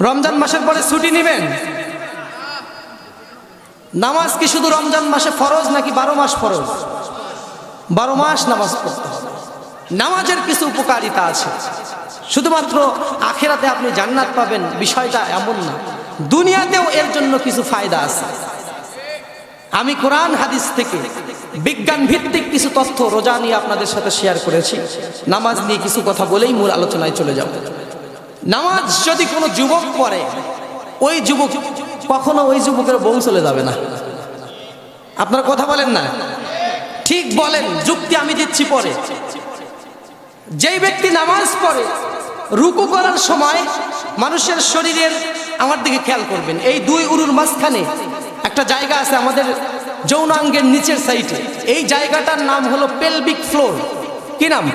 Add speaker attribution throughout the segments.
Speaker 1: রমজান মাসের পরে ছুটি নেবেন? নামাজ কি শুধু রমজান মাসে ফরজ নাকি বারো মাস ফরজ? বারো মাস নামাজ পড়তে নামাজের কিছু উপকারিতা আছে। শুধুমাত্র আখেরাতে আপনি জান্নাত পাবেন, বিষয়টা এমন না। দুনিয়াতেও এর জন্য কিছু ফায়দা আছে। আমি কোরআন, হাদিস থেকে বিজ্ঞান ভিত্তিক কিছু তথ্য রোজা নিয়ে আপনাদের সাথে শেয়ার করেছি। নামাজ নিয়ে কিছু কথা বলেই মূল আলোচনায় চলে যাব। নামাজ যদি কোনো যুবক পড়ে, ওই যুবক কখনো ওই যুবকের বউ চলে যাবে না। আপনারা কথা বলেন না? ঠিক বলেন, যুক্তি আমি দিচ্ছি পরে। যেই ব্যক্তি নামাজ পড়ে, রুকু করার সময় মানুষের শরীরের আমার দিকে খেয়াল করবেন। এই দুই উরুর মাঝখানে একটা জায়গা আছে আমাদের যৌনাঙ্গের নিচের সাইডে। এই জায়গাটার নাম হলো পেলবিক ফ্লোর। কি নাম?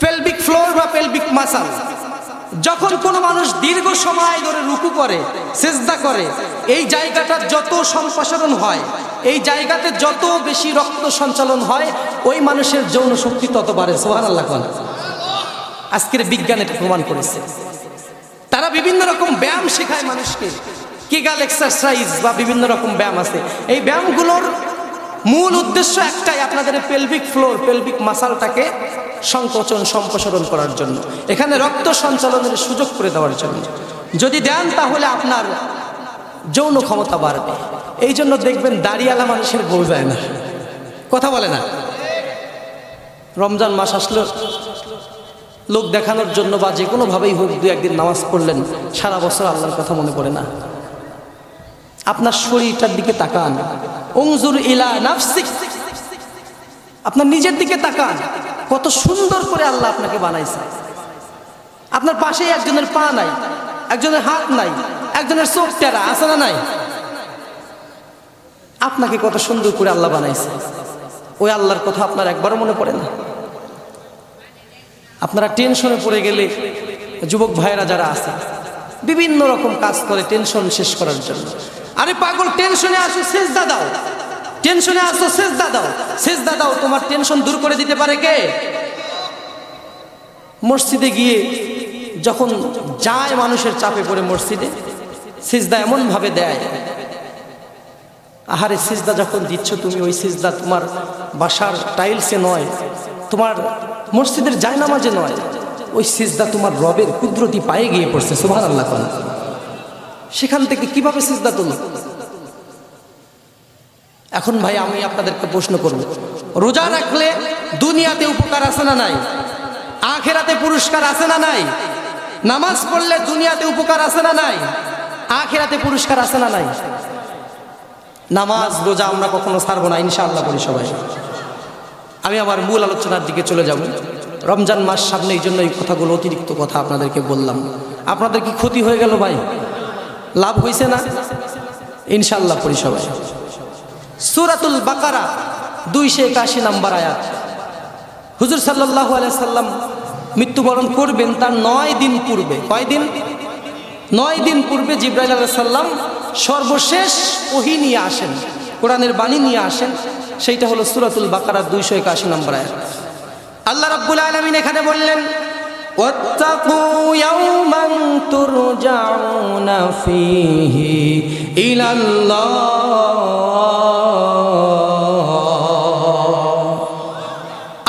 Speaker 1: পেলবিক ফ্লোর বা পেলবিক মাসাল। যখন কোনো মানুষ দীর্ঘ সময় ধরে রুকু করে, সেজদা করে, এই জায়গাটার যত সম্প্রসারণ হয়, এই জায়গাতে যত বেশি রক্ত সঞ্চালন হয়, ওই মানুষের যৌন শক্তি তত বাড়ে। সোহান আল্লাহ আজকের বিজ্ঞান এটা প্রমাণ করেছে। তারা বিভিন্ন রকম ব্যায়াম শেখায় মানুষকে। কিগাল এক্সারসাইজ বা বিভিন্ন রকম ব্যায়াম আছে। এই ব্যায়ামগুলোর মূল উদ্দেশ্য একটাই আপনাদের পেলভিক ফ্লোর পেলভিক মাসালটাকে সংকোচন, সম্প্রসারণ করার জন্য। এখানে রক্ত সঞ্চালনের সুযোগ করে দেওয়ার জন্য। যদি দেন তাহলে আপনার যৌন ক্ষমতা বাড়বে। এই জন্য দেখবেন দাঁড়িয়ালা মানুষের বউ যায় না। কথা বলে না? রমজান মাস আসলো, লোক দেখানোর জন্য বা যে কোনোভাবেই হোক দু একদিন নামাজ পড়লেন, সারা বছর আল্লাহর কথা মনে পড়ে না। আপনার শরীরটার দিকে তাকান। অংজুর ইলা নাফসিক। আপনার নিজের দিকে তাকান। কত সুন্দর করে আল্লাহ আপনাকে বানাইছে। আপনার পাশেই একজনের পা নাই, একজনের হাত নাই, একজনের চোখ টেরা, আছে না নাই? আপনাকে কত সুন্দর করে আল্লাহ বানাইছে। ওই আল্লাহর কথা আপনার একবারও মনে পড়ে না? আপনারা টেনশনে পড়ে গেলে যুবক ভাইয়েরা যারা আছে, বিভিন্ন রকম কাজ করে টেনশন শেষ করার জন্য। আরে পাগল টেনশনে আসো শেষ দাও। টেনশনে আসো শেষ দাও। শেষ দাও, তোমার টেনশন দূর করে দিতে পারে কে? মসজিদে গিয়ে যখন যায় মানুষের চাপে পড়ে মসজিদে, সিজদা এমনভাবে দেয়, আহারে সিজদা যখন দিচ্ছ তুমি, ওই সিজদা তোমার বাসার টাইলসে নয়, তোমার মসজিদের জায়নামাজে নয়, ওই সিজদা তোমার রবের কুদরতি পায়ে গিয়ে পড়ছে সুভান আল্লাহ সেখান থেকে কীভাবে সিজদা তুল এখন ভাই, আমি আপনাদেরকে প্রশ্ন করব। রোজা রাখলে দুনিয়াতে উপকার আছে না নাই? আখেরাতে পুরস্কার আছে না নাই? নামাজ পড়লে দুনিয়াতে উপকার আছে না নাই? আখেরাতে পুরস্কার আছে না নাই? নামাজ, রোজা আমরা কখনো ছাড়বো না, ইনশাআল্লাহ করি সবাই। আমি আমার মূল আলোচনার দিকে চলে যাব। রমজান মাস সামনে এই জন্য এই কথাগুলো অতিরিক্ত কথা আপনাদেরকে বললাম। আপনাদের কি ক্ষতি হয়ে গেল ভাই? লাভ হয়েছে না? ইনশাল্লাহ সবাই। সুরাতুল বাকারা, দুইশো একাশি নাম্বার আয়াত। হুজুর সাল্লাহ সাল্লাম মৃত্যুবরণ করবেন তার নয় দিন পূর্বে। কয় দিন? নয় দিন পূর্বে জিব্রাইল আলাহ সাল্লাম সর্বশেষ ওহি নিয়ে আসেন, কোরআনের বাণী নিয়ে আসেন। সেইটা হলো সুরাতুল বাকারা, দুইশো একাশি নম্বর আয়াত। আল্লাহ রাব্বুল আলামিন এখানে বললেন واتقوا يوما ترجعون فيه إلى الله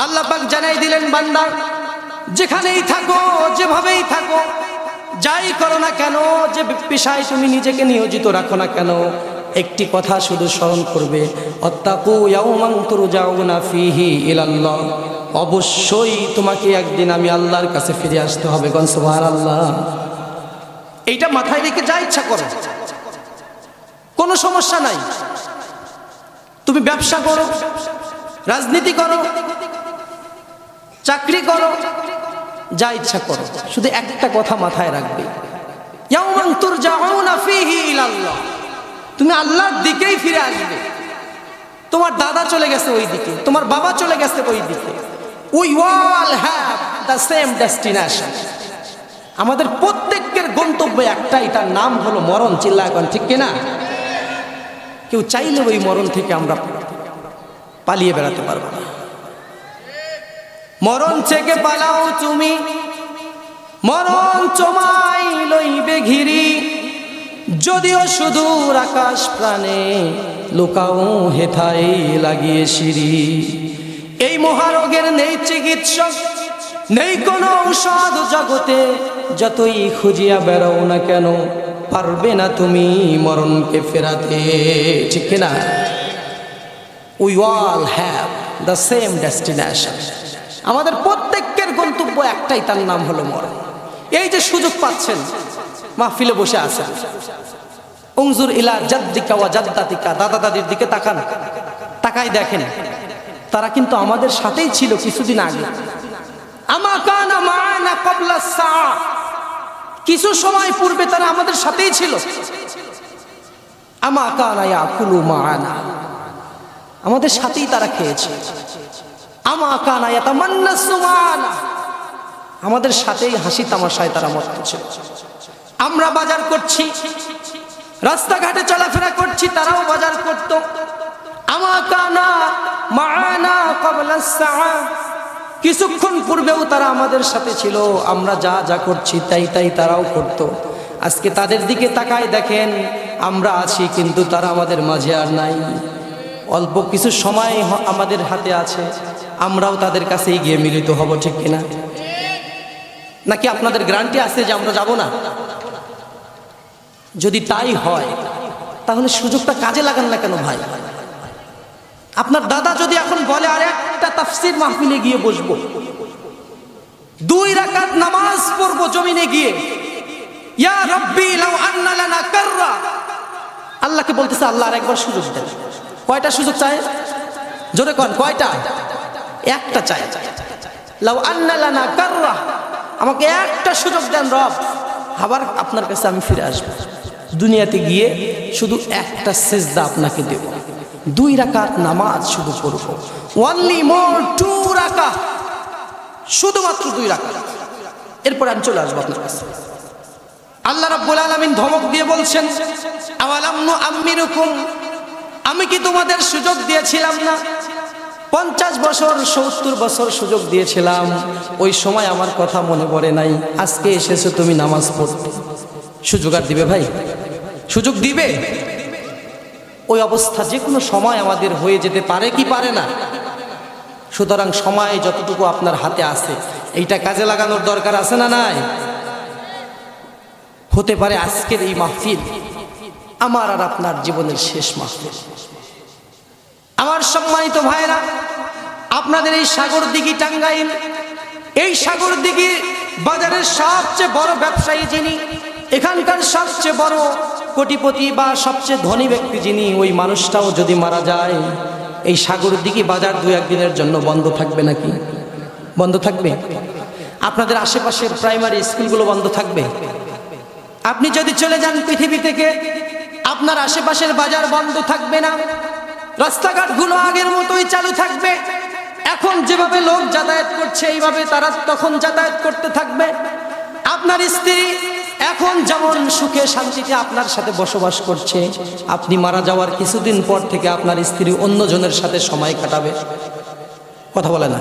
Speaker 1: আল্লাহ পাক জানাই দিলেন বান্দা যেখানেই থাকো যেভাবেই থাকো যাই করো না কেন যে পেশায় তুমি নিজেকে নিয়োজিত রাখো না কেন একটি কথা শুধু স্মরণ করবে অবশ্যই তোমাকে একদিন আমি আল্লাহর কাছে ফিরে আসতে হবে গন সুবহানাল্লাহ? এইটা মাথায় রেখে যা ইচ্ছা করো। কোনো সমস্যা নাই। তুমি ব্যবসা করো, রাজনীতি করো, চাকরি করো, যা ইচ্ছা করো। শুধু একটা কথা মাথায় রাখবে, ইয়াউমান তুরজাউনা ফিহি ইলাল্লাহ। তুমি আল্লাহর দিকেই ফিরে আসবে। তোমার দাদা চলে গেছে ওই দিকে, তোমার বাবা চলে গেছে ওই দিকে। We all have the same destination আমাদের প্রত্যেকের গন্তব্য একটাই, তার নাম হলো মরণ, চিল্লা এখন, ঠিক কিনা? কেউ চাইলে ওই মরণ থেকে আমরা পালিয়ে বেড়াতে পারব না। মরণ থেকে পালাও তুমি, মরণ চমাই লইবে ঘিরি। যদিও সুদূর আকাশ প্রাণে লুকাও হেথাই লাগিয়ে সিঁড়ি। এই মহারোগের নেই চিকিৎসক, নেই কোনো ঔষধ জগতে, যতই খুঁজিয়া বেড়াও না কেন, পারবে না তুমি মরণকে ফেরাতে। ঠিক কিনা we all have the same destination আমাদের প্রত্যেকের গন্তব্য একটাই, তার নাম হলো মরণ। এই যে সুযোগ পাচ্ছেন মাহফিলে বসে আছেন উংজুর ইলা জাদ্দিকা ওয়া জাদ্দাতিকা দাদা দাদির দিকে তাকান। তাকাই দেখেন, তারা কিন্তু আমাদের সাথেই ছিল কিছুদিন আগে। আমা কানা সা কিছু সময় পূর্বে তারা আমাদের সাথেই ছিল। আমা আমাদের সাথেই তারা খেয়েছে। আমা আমাদের সাথেই হাসি তামাশায় তারা মত ছিল। আমরা বাজার করছি। রাস্তাঘাটে চলাফেরা করছি, তারাও বাজার করত। কিছুক্ষণ পূর্বেও তারা আমাদের সাথে ছিল। আমরা যা যা করছি, তাই তাই তারাও করত। আজকে তাদের দিকে তাকায় দেখেন, আমরা আছি, কিন্তু তারা আমাদের মাঝে আর নাই। অল্প কিছু সময় আমাদের হাতে আছে। আমরাও তাদের কাছে গিয়ে মিলিত হব, ঠিক কিনা? নাকি আপনাদের গ্যারান্টি আছে যে আমরা যাব না? যদি তাই হয়, তাহলে সুযোগটা কাজে লাগান না কেন ভাই? আপনার দাদা যদি এখন বলে, আর একটা তাফসির মাহফিলে গিয়ে বসবো। দুই রাকাত নামাজ পড়ব জমিনে গিয়ে। ইয়া রব্বি, লাউ আন্না লানা কাররা। আল্লাহকে বলতেছে, আল্লাহ আর একবার সুযোগ দেন। কয়টা সুযোগ চায়? জোরে কন, কয়টা? একটা চায়। লাউ আন্না লানা কাররা। আমাকে একটা সুযোগ দেন রব। আবার আপনার কাছে আমি ফিরে আসব। দুনিয়াতে গিয়ে শুধু একটা সেজদা আপনাকে দেব। দুই রাকাত নামাজ শুধু পড়ব। ওনলি মোর টু রাকাত। শুধুমাত্র দুই রাকাত। এরপর আমি চলে আসব আপনার কাছে। আল্লাহ রাব্বুল আলামিন ধমক দিয়ে বলছেন, আওয়ালাম নুআম্মিরুকুম? আমি কি তোমাদের সুযোগ দিয়েছিলাম না? পঞ্চাশ বছর, সত্তর বছর সুযোগ দিয়েছিলাম। ওই সময় আমার কথা মনে পড়ে নাই। আজকে এসেছ তুমি নামাজ পড়তে। সুযোগ আর দিবে ভাই। সুযোগ দিবে? ওই অবস্থা যে কোনো সময় আমাদের হয়ে যেতে পারে কি পারে না। সুতরাং সময় যতটুকু আপনার হাতে আছে, এইটা কাজে লাগানোর দরকার আছে না নাই? হতে পারে আজকের এই মাহফিল, আমার আর আপনার জীবনের শেষ মাহফিল। আমার সম্মানিত ভাইরা আপনাদের এই সাগর দিঘি টাঙ্গাইল, এই সাগর দিঘি বাজারের সবচেয়ে বড় ব্যবসায়ী যিনি এখানকার সবচেয়ে বড় কোটিপতি বা সবচেয়ে ধনী ব্যক্তি যিনি, ওই মানুষটাও যদি মারা যায়, এই সাগর দিকে বাজার দু একদিনের জন্য বন্ধ থাকবে নাকি? বন্ধ থাকবে? আপনাদের আশেপাশের প্রাইমারি স্কুলগুলো বন্ধ থাকবে? আপনি যদি চলে যান পৃথিবী থেকে, আপনার আশেপাশের বাজার বন্ধ থাকবে না। রাস্তাঘাটগুলো আগের মতোই চালু থাকবে। এখন যেভাবে লোক যাতায়াত করছে, এইভাবে তারা তখন যাতায়াত করতে থাকবে। আপনার স্ত্রী এখন যেমন সুখে শান্তিতে আপনার সাথে বসবাস করছে, আপনি মারা যাওয়ার কিছুদিন পর থেকে আপনার স্ত্রী অন্যজনের সাথে সময় কাটাবে। কথা বলে না।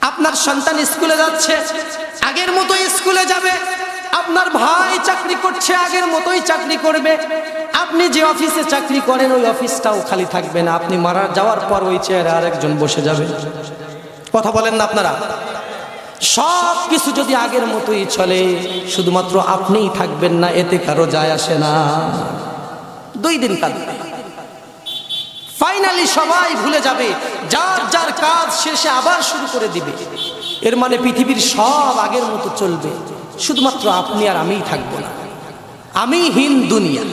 Speaker 1: আপনার সন্তান স্কুলে যাচ্ছে, আগের মতোই স্কুলে যাবে, আপনার ভাই চাকরি করছে, আগের মতোই চাকরি করবে। আপনি যে অফিসে চাকরি করেন, ওই অফিসটাও খালি থাকবে না। আপনি মারা যাওয়ার পর ওই চেয়ারে আরেকজন বসে যাবে। কথা বলেন না আপনারা। সব কিছু যদি আগের মতোই চলে, শুধুমাত্র আপনিই থাকবেন না, এতে কারও যায় আসে না। দুই দিন কাঁদবে ফাইনালি সবাই ভুলে যাবে, যার যার কাজ শেষে আবার শুরু করে দিবে। এর মানে পৃথিবীর সব আগের মতো চলবে, শুধুমাত্র আপনি আর আমিই থাকব না। আমি হীন দুনিয়া।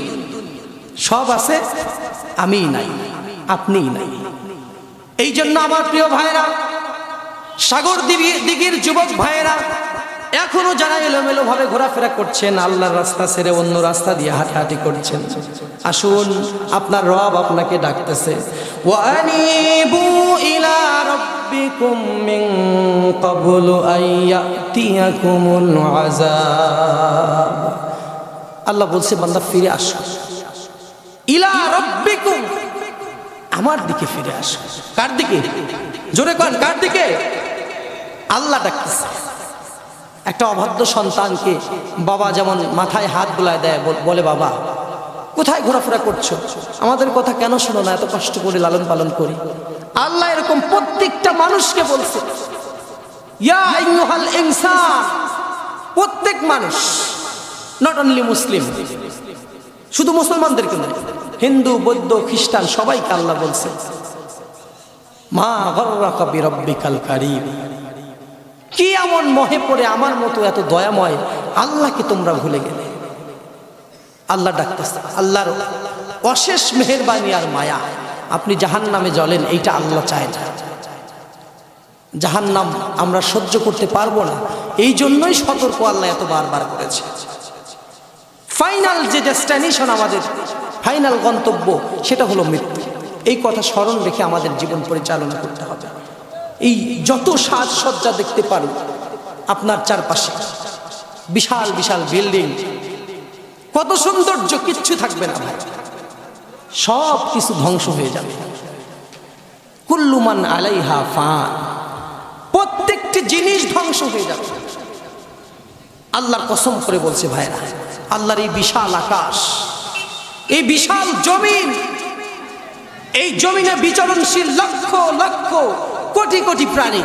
Speaker 1: সব আছে, আমিই নাই, আপনিই নাই। এই জন্য আমার প্রিয় ভাইরা সাগর দিঘি- দিঘির যুবক ভাইয়েরা, এখনও যারা এলোমেলো ভাবে ঘোরাফেরা করছেন, আল্লাহর রাস্তা ছেড়ে অন্য রাস্তা দিয়ে হাঁটাহাঁটি করছেন। আসুন, আপনার রব আপনাকে ডাকতেছে। আল্লাহ বলছে, বান্দা, ফিরে আসো। ইলা আমার দিকে ফিরে আসো। কার দিকে? জোরে কার দিকে? আল্লাহ ডাকতেছে। একটা অবাধ্য সন্তানকে বাবা যেমন মাথায় হাত বুলায় দেয়, বল- বাবা, কোথায় ঘোরাফেরা করছ? আমাদের কথা কেন শোনো না? এত কষ্ট করে লালন পালন করি। আল্লাহ এরকম প্রত্যেকটা মানুষকে বলছে প্রত্যেক মানুষ নট অনলি মুসলিম, শুধু মুসলমানদেরকে নয়, হিন্দু, বৌদ্ধ, খ্রিস্টান, সবাইকে আল্লাহ বলছে, মা গর্রাকা বিরব্বিকাল কারীম। কি এমন মহে পড়ে আমার মতো এত দয়াময়? আল্লাহকে তোমরা ভুলে গেলে? আল্লাহ ডাকতেছে, আল্লাহর অশেষ মেহেরবানি আর মায়া। আপনি জাহান নামে জ্বলেন, এইটা আল্লাহ চায় না। জাহান নাম আমরা সহ্য করতে পারব না। এই জন্যই সতর্ক আল্লাহ এত বারবার করেছে। ফাইনাল যে ডেস্টিনেশন আমাদের, ফাইনাল গন্তব্য, সেটা হলো মৃত্যু। এই কথা স্মরণ রেখে আমাদের জীবন পরিচালনা করতে হবে। এই যত সাজসজ্জা দেখতে পারো, আপনার চারপাশে, বিশাল বিশাল বিল্ডিং। কত সৌন্দর্য, কিচ্ছু থাকবে না ভাই। সব কিছু ধ্বংস হয়ে যাবে। কুল্লুমান আলাইহা ফান। প্রত্যেকটি জিনিস ধ্বংস হয়ে যাবে। আল্লাহর কসম করে বলছে ভাইরা, আল্লাহর এই বিশাল আকাশ, এই বিশাল জমিন, এই জমিনে বিচরণশীল লক্ষ লক্ষ কোটি কোটি প্রাণী।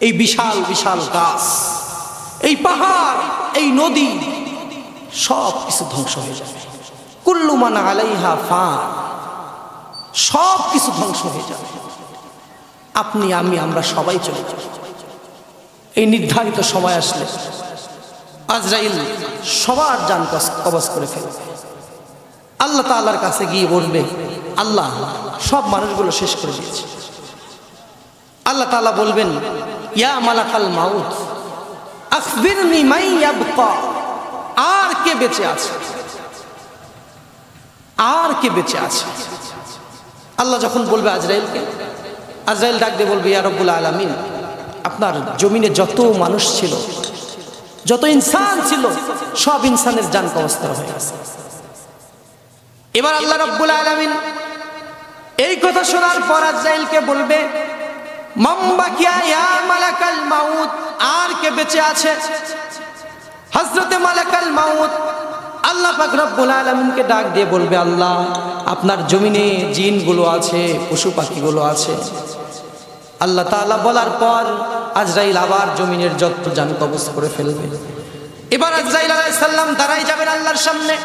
Speaker 1: এই বিশাল বিশাল গাছ, এই পাহাড়, এই নদী, সব কিছু ধ্বংস হয়ে যাবে। কুল্লুমান আলাইহা ফান, সব কিছু ধ্বংস হয়ে যাবে। আপনি, আমি, আমরা সবাই চলে যাব। এই নির্ধারিত সময় আসলে আজরাইল সবার যান কবজ করে ফেলবে। আল্লাহ তাল্লার কাছে গিয়ে বলবে, আল্লাহ, সব মানুষগুলো শেষ করে দিয়েছে। আল্লাহ তাআলা বলবেন, ইয়া মালাকাল ইয়াবকা আর কে বেঁচে আছে? আর কে বেঁচে আছে? আল্লাহ যখন বলবে আজরাইলকে, আজরাইল ডাক বলবে, ইয়া রব্বুল আলামিন আপনার জমিনে যত মানুষ ছিল, যত ইনসান ছিল, সব ইনসানের যান কবস্তর হয়ে গেছে। এবার আল্লাহ রব্বুল আলামিন এই কথা শোনার পর আজরাইলকে বলবে মাম্বাকিয়া ইয়া মালাকাল মাউত আর বেঁচে আছে? মাউত, আল্লাহ ডাক দিয়ে বলবে, আল্লাহ, আপনার জমিনে জিনগুলো আছে, পশু পাখিগুলো আছে। আল্লাহ তাআলা বলার পর আজরাইল আবার জমিনের যত যান কবজ করে ফেলবে। এবার আজরাইল সালাম দাঁড়াই যাবেন আল্লাহর সামনে।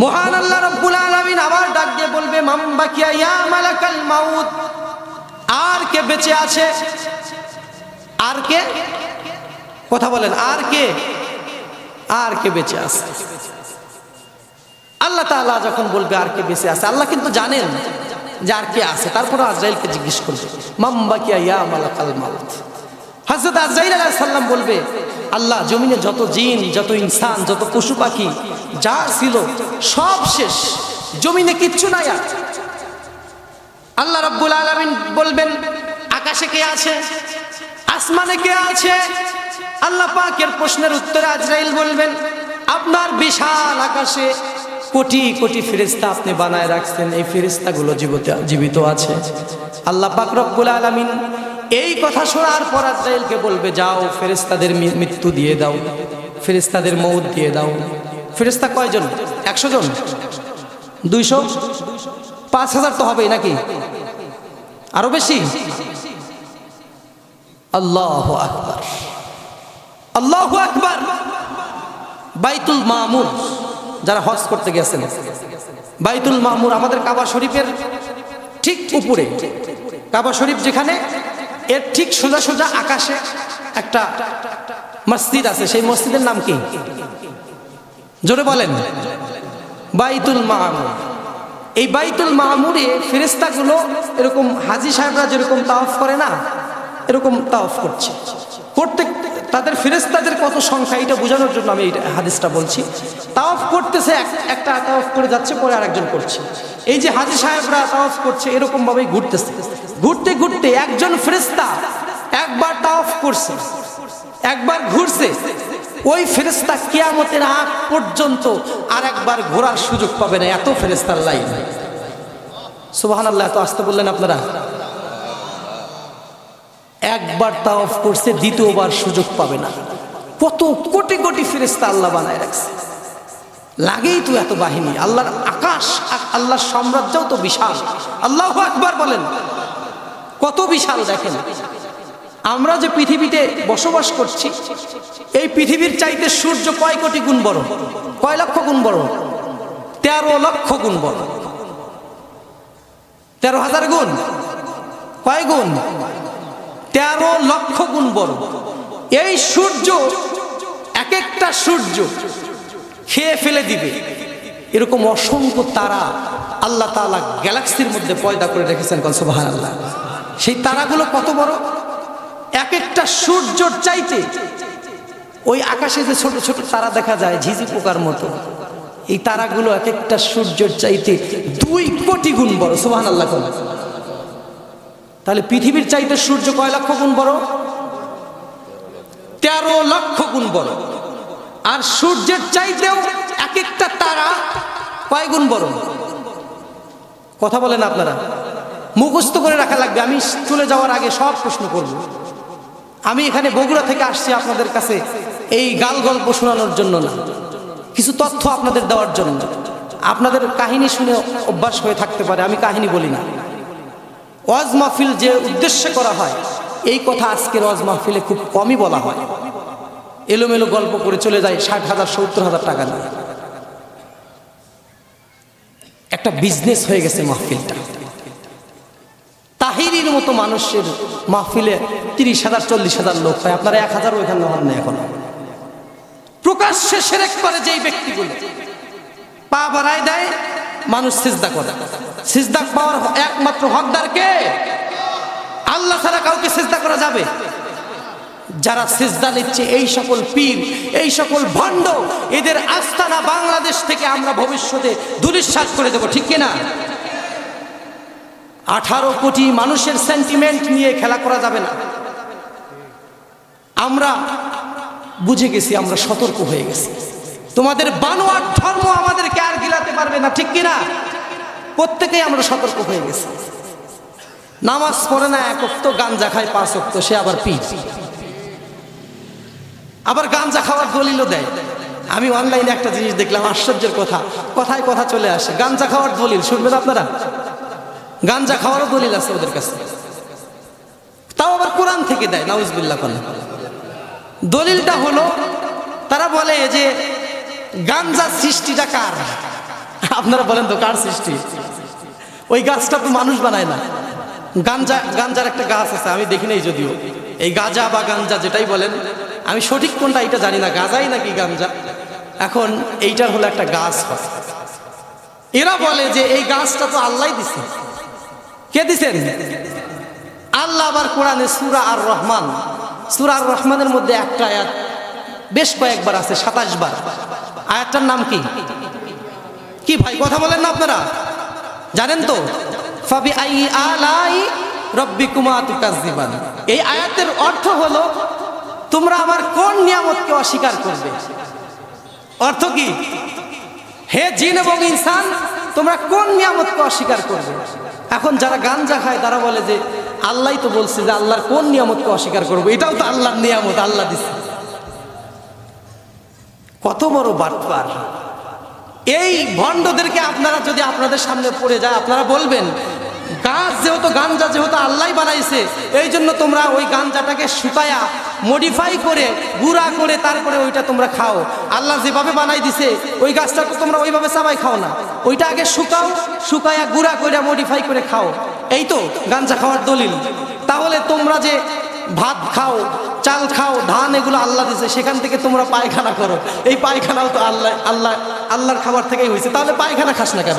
Speaker 1: মহান আল্লাহ রব্বুল আলামিন আবার ডাক দিয়ে বলবে মাম্বাকিয়া ইয়া মালাকাল মাউত আর কে বেঁচে আছে? আর কে? কথা বলেন, আর কে? আর কে বেঁচে আছে? আল্লাহ তাআলা যখন বলবে আর কে বেঁচে আছে, আল্লাহ কিন্তু জানেন যে আর কে আছে। তারপরে আজরাইলকে জিজ্ঞেস করবে মাম্বাকিয়া ইয়া মালাকাল মাউত? হযরত আজরাইল আলাইহিস সালাম বলবে, আল্লাহ, জমিনে যত জিন, যত ইনসান, যত পশু পাখি, যা ছিল সব শেষ। জমিনে কিচ্ছু নাই আর। আল্লাহ রাব্বুল আলামিন বলবেন, আকাশে কে আছে? আসমানে কে আছে? আল্লাহ পাকের প্রশ্নের উত্তরে আজরাইল বলবেন, আপনার বিশাল আকাশে কোটি কোটি ফেরেস্তা আপনি বানায় রাখছেন, এই ফেরেস্তাগুলো জীবিত জীবিত আছে। আল্লাহ পাক রব্বুল আলামিন এই কথা শোনার পর আজরাইলকে বলবে, যাও ফেরিস্তাদের মৃত্যু দিয়ে দাও ফেরিস্তাদের মৌত দিয়ে দাও। ফেরেস্তা কয়জন? একশো জন? দুইশো? পাঁচ হাজার তো হবেই নাকি? আরও বেশি? আল্লাহ আকবর। আল্লাহ আকবর। বাইতুল মামুর, যারা হজ করতে গেছেন। বাইতুল মামুর আমাদের কাবা শরীফের ঠিক উপরে। কাবা শরীফ যেখানে, এর ঠিক সোজা সোজা আকাশে একটা মসজিদ আছে। সেই মসজিদের নাম কি? জোরে বলেন। বাইতুল মামুর। এই বাইতুল মামুরে ফেরেস্তাগুলো এরকম হাজি সাহেবরা যেরকম তাওয়াফ করে না, এরকম তাওয়াফ করছে। করতে তাদের ফেরেস্তাদের কত সংখ্যা, এটা বোঝানোর জন্য আমি এই হাদিসটা বলছি। তাওয়াফ করতেছে এক- একটা তাওয়াফ করে যাচ্ছে, পরে আরেকজন করছে। এই যে হাজি সাহেবরা তাওয়াফ করছে এরকম ভাবেই ঘুরতেছে। ঘুরতে ঘুরতে একজন ফেরেস্তা একবার তাওয়াফ করছে, একবার ঘুরছে ওই ফেরেস্তা কিয়ামতের আগ পর্যন্ত আর একবার ঘোরার সুযোগ পাবে না, এত ফেরেস্তার লাইন। সুবাহান আল্লাহ এত আসতে বললেন আপনারা? একবার তা অফ করছে, দ্বিতীয়বার সুযোগ পাবে না। কত কোটি কোটি ফেরেস্তা আল্লাহ বানায় রাখছে। লাগেই তো এত বাহিনী। আল্লাহর আকাশ, আল্লাহর সাম্রাজ্যও তো বিশাল। আল্লাহ একবার বলেন। কত বিশাল দেখেন। আমরা যে পৃথিবীতে বসবাস করছি, এই পৃথিবীর চাইতে সূর্য কয় কোটি গুণ বড়? কয় লক্ষ গুণ বড়? তেরো লক্ষ গুণ বড়। তেরো হাজার গুণ? কয় গুণ? তেরো লক্ষ গুণ বড়। এই সূর্য, এক একটা সূর্য খেয়ে ফেলে দিবে। এরকম অসংখ্য তারা আল্লাহ তাআলা গ্যালাক্সির মধ্যে পয়দা করে রেখেছেন কনসবাহান আল্লাহ সেই তারাগুলো কত বড়? এক একটা সূর্যর চাইতে ওই আকাশে যে ছোট ছোট তারা দেখা যায়, ঝিঝি পোকার মতো, এই তারাগুলো এক একটা সূর্যের চাইতে দুই কোটি গুণ বড়। সুবাহান আল্লাহ তাহলে পৃথিবীর চাইতে সূর্য কয় লক্ষ গুণ বড়? তেরো লক্ষ গুণ বড়। আর সূর্যের চাইতেও এক একটা তারা কয় গুণ বড়? কথা বলেন আপনারা। মুখস্থ করে রাখা লাগবে। আমি চলে যাওয়ার আগে সব প্রশ্ন করব। আমি এখানে বগুড়া থেকে আসছি আপনাদের কাছে এই গাল গল্প শোনানোর জন্য না। কিছু তথ্য আপনাদের দেওয়ার জন্য। আপনাদের কাহিনী শুনে অভ্যাস হয়ে থাকতে পারে, আমি কাহিনী বলি না। ওয়াজ মাহফিল যে উদ্দেশ্যে করা হয়, এই কথা আজকের ওয়াজ মাহফিলে খুব কমই বলা হয়। এলোমেলো গল্প করে চলে যায় ষাট হাজার, সত্তর হাজার টাকা নিয়ে। একটা বিজনেস হয়ে গেছে মাহফিলটা। তাহিরির মতো মানুষের মাহফিলে তিরিশ হাজার, চল্লিশ হাজার লোক হয়। আপনারা এক হাজার ওইখানে হন না এখন। প্রকাশ্যে সেরেক করে যেই ব্যক্তিগুলো। পা বাড়ায় দেয়, মানুষ সিজদা করে। সিজদা পাওয়ার একমাত্র হকদার কে? আল্লাহ ছাড়া কাউকে সিজদা করা যাবে? যারা সিজদা নিচ্ছে, এই সকল পীর, এই সকল ভণ্ড, এদের আস্তানা বাংলাদেশ থেকে আমরা ভবিষ্যতে দুরিশ্বাস করে দেবো, ঠিক কিনা? আঠারো কোটি মানুষের সেন্টিমেন্ট নিয়ে খেলা করা যাবে না। আমরা বুঝে গেছি, আমরা সতর্ক হয়ে গেছি। তোমাদের বানোয়ার ধর্ম আমাদেরকে আর গিলাতে পারবে না, ঠিক কিনা? প্রত্যেকেই আমরা সতর্ক হয়ে গেছি। নামাজ পড়ে না, এক অক্ত গাঞ্জা খায়, পাঁচ অক্ত, সে আবার পি আবার গাঞ্জা খাওয়ার দলিলও দেয়। আমি অনলাইনে একটা জিনিস দেখলাম, আশ্চর্যের কথা। কথায় কথা চলে আসে, গাঞ্জা খাওয়ার দলিল, শুনবেন আপনারা? গাঞ্জা খাওয়ারও দলিল আছে ওদের কাছে। তাও আবার কোরআন থেকে দেয় নাউজবিল্লা করে দলিলটা হলো, তারা বলে যে গাঞ্জা সৃষ্টিটা কার? আপনারা বলেন তো কার সৃষ্টি? ওই গাছটা তো মানুষ বানায় না। গাঞ্জা, গাঞ্জার একটা গাছ আছে, আমি দেখি নাই যদিও। এই গাজা বা গাঞ্জা যেটাই বলেন, আমি সঠিক কোনটা এটা জানি না, গাজাই নাকি গাঞ্জা? এখন এইটার হলো একটা গাছ হয়। এরা বলে যে এই গাছটা তো আল্লাহ দিছে। কে দিছেন? আল্লাহ আবার কোরআনে সুরা আর রহমান সুরা আর রহমানের মধ্যে একটা আয়াত বেশ কয়েকবার আছে সাতাশ বার আয়াতটার নাম কি? কি ভাই, কথা বলেন না আপনারা। জানেন তো? ফাবি আই আলাই রব্বি কুমা তুকাজিবান এই আয়াতের অর্থ হলো, তোমরা আমার কোন নিয়ামতকে অস্বীকার করবে? অর্থ কি? হে জিন এবং ইনসান, তোমরা কোন নিয়ামতকে অস্বীকার করবে? এখন যারা গাঞ্জা খায়, তারা বলে যে আল্লাহ তো বলছে যে আল্লাহর কোন নিয়ামতকে অস্বীকার করব। এটাও তো আল্লাহর নিয়ামত, আল্লাহ দিচ্ছে কত বড় বাটপার। এই ভণ্ডদেরকে আপনারা যদি আপনাদের সামনে পড়ে যায়, আপনারা বলবেন গাছ যেহেতু গাঞ্জা, যেহেতু আল্লাহ বানাইছে, এই জন্য তোমরা ওই গাঞ্জাটাকে শুকায়া মডিফাই করে, গুঁড়া করে, তারপরে ওইটা তোমরা খাও। আল্লাহ যেভাবে বানাই দিছে, ওই গাছটা তো তোমরা ওইভাবে চাবাই খাও না। ওইটা আগে শুকাও, শুকায়া গুঁড়া করে মডিফাই করে খাও। এই তো গাঞ্জা খাওয়ার দলিল। তাহলে তোমরা যে ভাত খাও, চাল খাও, ধান, এগুলো আল্লাহ দিছে, সেখান থেকে তোমরা পায়খানা করো। এই পায়খানাও তো আল্লাহ আল্লাহ, আল্লাহর খাবার থেকেই হয়েছে তাহলে পায়খানা খাস না কে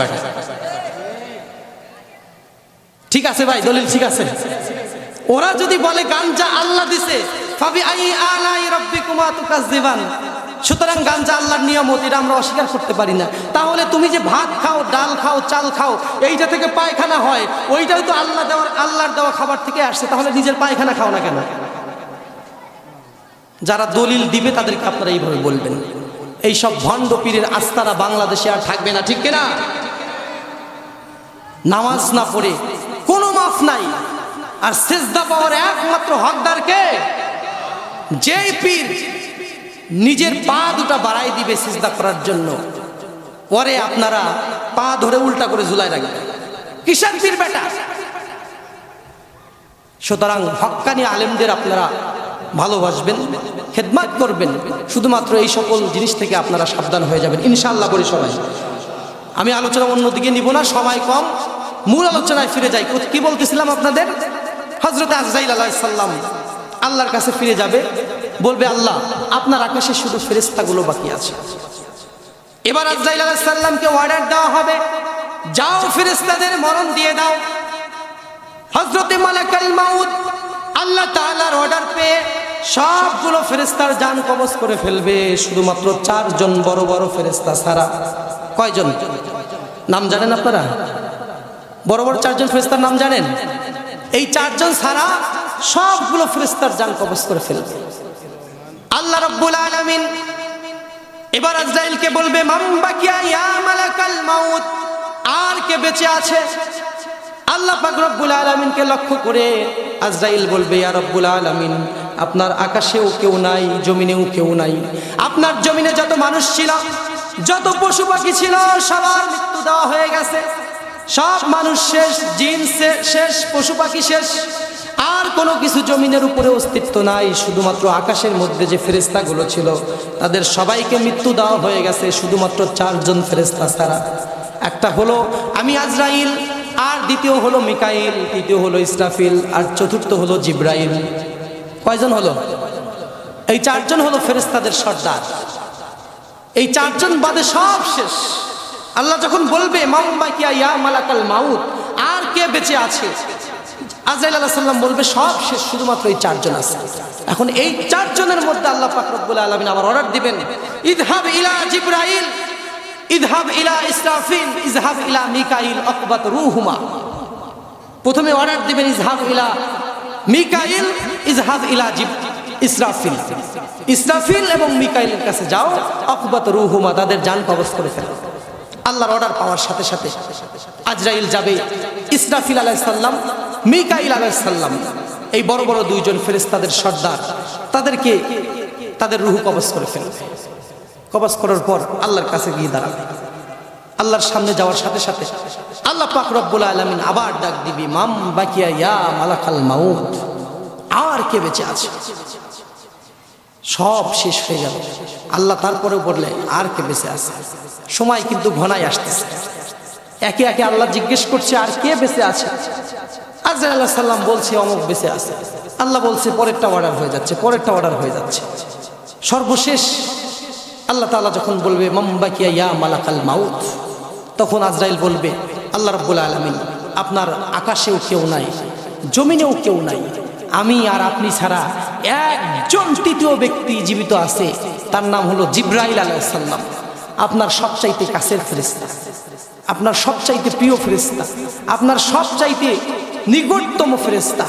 Speaker 1: ঠিক আছে ভাই, দলিল ঠিক আছে। ওরা যদি বলে, গাঞ্জা আল্লাহ দিছে সুতরাং গাঞ্জা আল্লাহর নিয়ামত, এটা আমরা অস্বীকার করতে পারি না। তাহলে তুমি যে ভাত খাও, ডাল খাও, চাল খাও, এইটা থেকে পায়খানা হয়, ওইটাও তো আল্লাহ দেওয়ার, আল্লাহর দেওয়া খাবার থেকে আসছে, তাহলে নিজের পায়খানা খাও না কেন? যারা দলিল দিবে, তাদেরকে আপনারা এইভাবে বলবেন। এই সব ভণ্ড পীরের আস্তারা বাংলাদেশে আর থাকবে না, ঠিক কিনা? নামাজ না পড়ে মাফ নাই। আর সেজদা পাওয়ার একমাত্র হকদারকে যেই পীর নিজের পা দুটা বাড়াই দিবে সিজদা করার জন্য। পরে আপনারা পা ধরে উল্টা করে ঝুলাই রাখবেন। কিষান পীর বেটা? সুতরাং হক্কানি আলেমদের আপনারা ভালোবাসবেন, খেদমাত করবেন। শুধুমাত্র এই সকল জিনিস থেকে আপনারা সাবধান হয়ে যাবেন। ইনশাআল্লাহ বলি সবাই। আমি আলোচনা অন্যদিকে নিব না, সময় কম। মূল আলোচনায় ফিরে যাই। কি বলতেছিলাম আপনাদের? হজরত আজাইল আলাহিসাল্লাম আল্লাহর কাছে ফিরে যাবে, বলবে, আল্লাহ, আপনার আকাশে শুধু ফেরেস্তাগুলো বাকি আছে। এবার আজাইল আলাহিসাল্লামকে অর্ডার দেওয়া হবে, যাও ফেরেস্তাদের মরণ দিয়ে দাও। হজরতে মালাকাল মাউদ আল্লাহ তাআলার অর্ডার পেয়ে সবগুলো ফেরেস্তার যান কবজ করে ফেলবে, শুধুমাত্র চারজন বড় বড় ফেরেস্তা ছাড়া। কয়জন? নাম জানেন আপনারা? বড় বড় চারজন ফেরেস্তার নাম জানেন? এই চারজন ছাড়া সবগুলো ফেরেস্তার যান কবজ করে ফেলবে। আল্লাহ রব্বুল আলামিন এবার আজরাইলকে বলবে মাম্বাকিয়া ইয়া মালাকাল মাউত? আর কে বেঁচে আছে? আল্লাহ পাক রব্বুল আলামিনকে লক্ষ্য করে আজরাইল বলবে, ইয়া রব্বুল আলামিন, আপনার আকাশেও কেউ নাই, জমিনেও কেউ নাই। আপনার জমিনে যত মানুষ ছিল, যত পশু পাখি ছিল, সবার মৃত্যু দেওয়া হয়ে গেছে। সব মানুষ শেষ, জিন শেষ, পশু পাখি শেষ। আর কোনো কিছু জমিনের উপরে অস্তিত্ব নাই, শুধুমাত্র আকাশের মধ্যে যে ফেরেস্তাগুলো ছিল, তাদের সবাইকে মৃত্যু দেওয়া হয়ে গেছে, শুধুমাত্র চারজন ফেরেস্তা ছাড়া। একটা হলো আমি আজরাইল, আর দ্বিতীয় হলো মিকাইল, তৃতীয় হলো ইসরাফিল, আর চতুর্থ হলো জিব্রাইল। কয়জন হলো? এই চারজন হলো ফেরেস্তাদের সর্দার। এই চারজন বাদে সব শেষ। আল্লাহ যখন বলবে মাউত আর কে বেঁচে আছে? আজরাইল সাল্লাম বলবে, সব শেষ, শুধুমাত্র এই চারজন আছে। এখন এই চারজনের মধ্যে আল্লাহ পাক রব্বুল আলামিন আবার অর্ডার দিবেন, ইদহাব ইলা জিব্রাইল, ইদহাব ইলা ইসরাফিল ইজহাব ইলা মিকাইল আকবাত রুহুমা। প্রথমে অর্ডার দিবেন ইজহাব ইলা মিকাইল ইজহাব ইলা জিব, ইসরাফিল। ইসরাফিল এবং মিকাইলের কাছে যাও আকবাত রুহুমা, তাদের যান কবজ করে ফেলো। আল্লাহর অর্ডার পাওয়ার সাথে সাথে আজরাইল যাবে ইসরাফিল আলাইসাল্লাম মিকাইল আলাইসাল্লাম এই বড় বড় দুইজন ফেরেস্তাদের সর্দার, তাদেরকে তাদের রুহু কবজ করে ফেলবে। কবজ করার পর আল্লাহর কাছে গিয়ে দাঁড়াবে। আল্লাহর সামনে যাওয়ার সাথে সাথে আল্লাহ পাক রব্বুল আলমিন আবার ডাক দিবি, মাম বাকিয়া ইয়া মালাকাল মাউত। আর কে বেঁচে আছে? সব শেষ হয়ে গেল আল্লাহ তারপরেও বললে, আর কে বেঁচে আছে? সময় কিন্তু ঘনাই আসতেছে। একে একে আল্লাহ জিজ্ঞেস করছে, আর কে বেঁচে আছে? আজরাইল আল্লাহ সাল্লাম বলছে, অমুক বেঁচে আছে। আল্লাহ বলছে, পরেরটা অর্ডার হয়ে যাচ্ছে, পরেরটা অর্ডার হয়ে যাচ্ছে। সর্বশেষ আল্লাহ তাআলা যখন বলবে মাম্বাকিয়া ইয়া মালাকাল মাউথ তখন আজরাইল বলবে, আল্লাহ রব্বুল আলমিন, আপনার আকাশেও কেউ নাই, জমিনেও কেউ নাই আমি আর আপনি ছাড়া একজন তৃতীয় ব্যক্তি জীবিত আছে। তার নাম হলো জিব্রাইল আলাইসাল্লাম আপনার সবচাইতে কাছের ফেরিস্তা আপনার সবচাইতে প্রিয় ফেরিস্তা আপনার সবচাইতে নিকটতম ফেরিস্তা